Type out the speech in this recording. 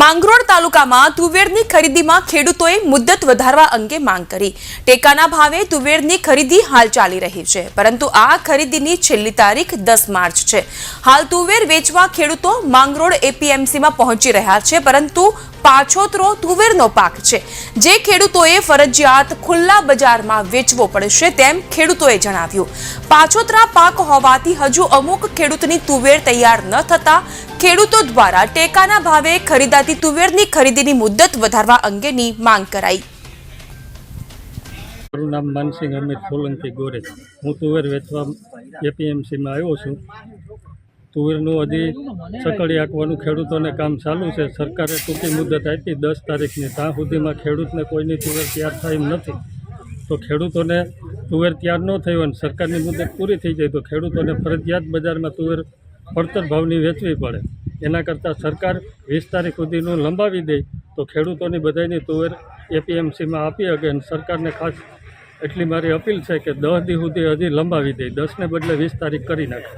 માંગરોળ તાલુકામાં તુવેરની ખરીદીમાં ખેડૂતોએ મુદ્દત વધારવા અંગે માંગ કરી. ટેકાના ભાવે તુવેરની ખરીદી હાલ ચાલી રહી છે, પરંતુ આ ખરીદીની છેલ્લી તારીખ દસ માર્ચ છે. હાલ તુવેર વેચવા ખેડૂતો માંગરોળ એપીએમસીમાં પહોંચી રહ્યા છે, પરંતુ પાછોતરો તુવેરનો પાક છે. જે ખેડૂતોએ ફરજિયાત ખુલ્લા બજારમાં વેચવો પડશે તેમ ખેડૂતોએ જણાવ્યું. પાછોતરા પાક હોવાથી હજુ અમુક ખેડૂતની તુવેર તૈયાર ન થતા ખેડૂતો દ્વારા ટેકાના ભાવે ખરીદાતી તુવેરની ખરીદીની મુદ્દત વધારવા અંગેની માંગ કરાઈ. મારું નામ માનસિંહ અમિત સોલંકી ગોરે. હું તુવેર વેચવા એપીએમસીમાં આવ્યો છું. તુવેરનું હજી સકડી આંકવાનું ખેડૂતોને કામ ચાલુ છે. સરકારે ટૂંકી મુદત આપી, દસ તારીખની ત્યાં સુધીમાં ખેડૂતને કોઈની તુવેર તૈયાર થાય એમ નથી. તો ખેડૂતોને તુવેર તૈયાર ન થઈ હોય અને સરકારની મુદત પૂરી થઈ જાય તો ખેડૂતોને ફરજિયાત બજારમાં તુવેર પડતર ભાવની વેચવી પડે. એના કરતાં સરકાર વીસ તારીખ સુધીનું લંબાવી દે તો ખેડૂતોની બધાની તુવેર એપીએમસીમાં આપી શકે અને સરકારને ખાસ એટલી મારી અપીલ છે કે દસ દી સુધી હજી લંબાવી દે. દસને બદલે વીસ તારીખ કરી નાખે.